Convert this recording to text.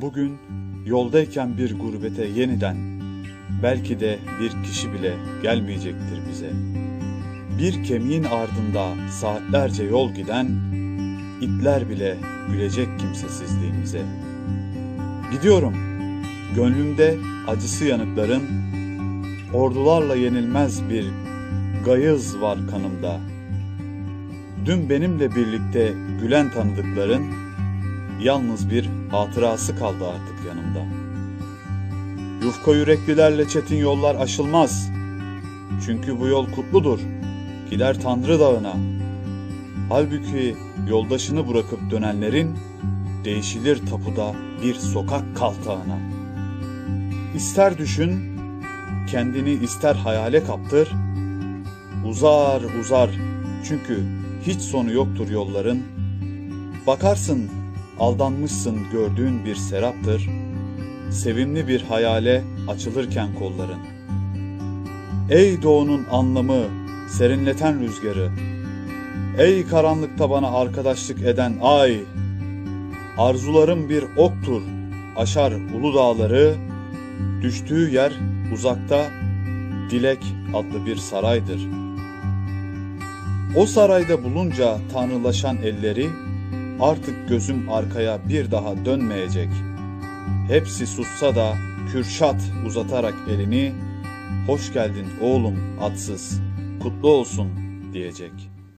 Bugün yoldayken bir gurbete yeniden belki de bir kişi bile gelmeyecektir bize. Bir kemiğin ardında saatlerce yol giden itler bile gülecek kimsesizliğimize. Gidiyorum. Gönlümde acısı yanıkların ordularla yenilmez bir gayız var kanımda. Dün benimle birlikte gülen tanıdıkların yalnız bir hatırası kaldı artık yanımda. Yufka yüreklilerle çetin yollar aşılmaz. Çünkü bu yol kutludur. Gider Tanrı Dağı'na. Halbuki yoldaşını bırakıp dönenlerin değişilir tapuda bir sokak kaltağına. İster düşün, kendini ister hayale kaptır. Uzar uzar çünkü hiç sonu yoktur yolların. Bakarsın aldanmışsın gördüğün bir seraptır. Sevimli bir hayale açılırken kolların. Ey doğunun anlamı, serinleten rüzgarı. Ey karanlıkta bana arkadaşlık eden ay. Arzularım bir oktur, aşar ulu dağları. Düştüğü yer uzakta Dilek adlı bir saraydır. O sarayda bulunca tanrılaşan elleri artık gözüm arkaya bir daha dönmeyecek. Hepsi sussa da Kürşat uzatarak elini hoş geldin oğlum atsız, kutlu olsun diyecek.''